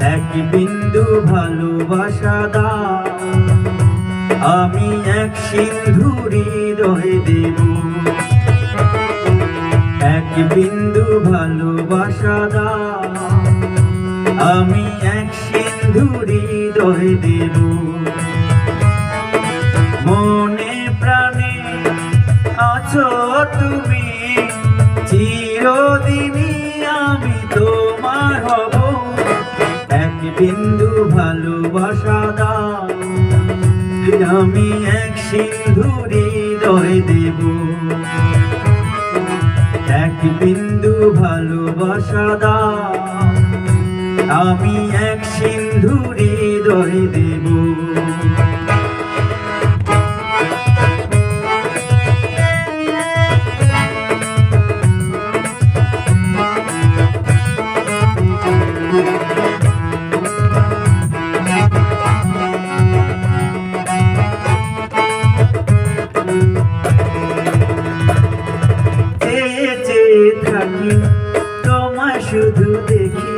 এক বিন্দু ভালোবাসা দাও। আমি এক সিন্ধুরি হৃদয় দেব। এক বিন্দু ভালোবাসা দাও। আমি এক সিন্ধু হৃদয় দেব। মনে প্রাণে আছো তুমি। বিন্দু ভালোবাসা দাও। আমি এক সিন্ধুরি হৃদয় দেব। এক বিন্দু ভালোবাসা দাও। আমি এক সিন্ধুরি হৃদয় দেব। তোমায় শুধু দেখি।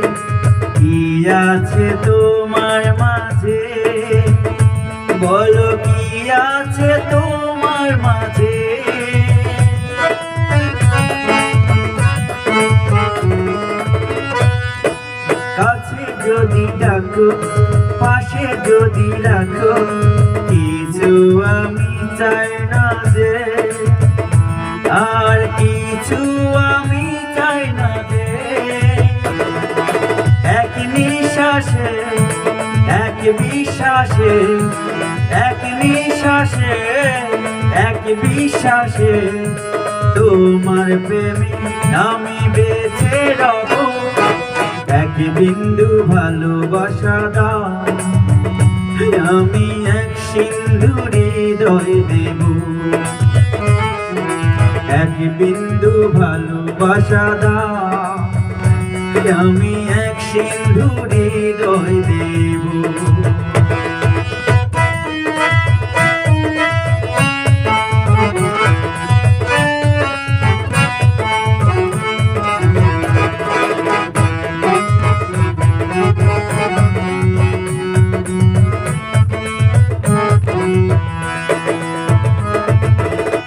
কি আছে তোমার মাঝে? বলো, কি আছে তোমার মাঝে? কাছে যদি ডাকো, পাশে যদি রাখো, কিছু আমি চাই না যে। আর কিছু আমি নিঃশ্বাসে, এক বিশ্বাসে এক নিঃশ্বাসে, এক বিশ্বাসে তোমার প্রেমে আমি বেঁচে রব এক বিন্দু ভালোবাসা দাও। আমি এক সিন্ধু হৃদয় দেব। এক বিন্দু ভালোবাসা দাও। আমি সিন্ধু হৃদয় দেব।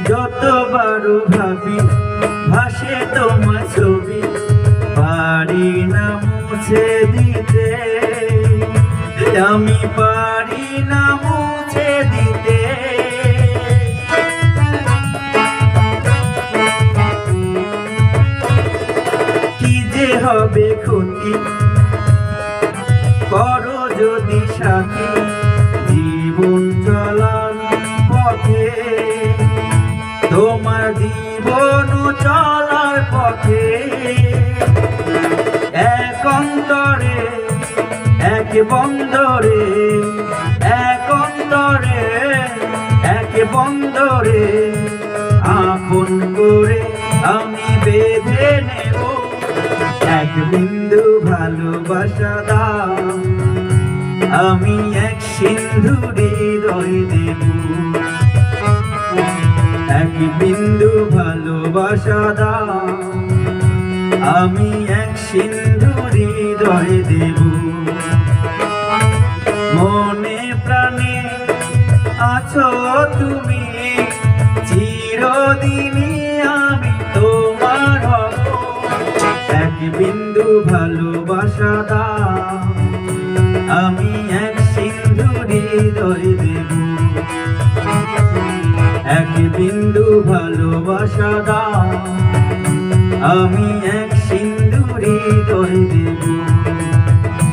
যতবার ভাবি ভাসে তোমার পারি না মুছে দিতে। কি যে হবে ক্ষতি? করো যদি সাথী, জীবন চলার পথে। তোমার জীবন চলার পথে। এক এক বন্দরে, এক অন্তরে, এক বন্দরে। আপন করে আমি বেঁধে নেব, এক বিন্দু ভালোবাসা দাও। আমি এক সিন্ধু হৃদয় দেব, এক বিন্দু ভালোবাসা দাও। আমি এক সিন্ধু হৃদয় দেব। আছো তুমি, চিরদিনই আমি তোমার এক বিন্দু ভালোবাসা দাও। আমি এক সিন্ধু হৃদয় দেব। এক বিন্দু ভালোবাসা দাও। আমি এক সিন্ধু হৃদয় দেব।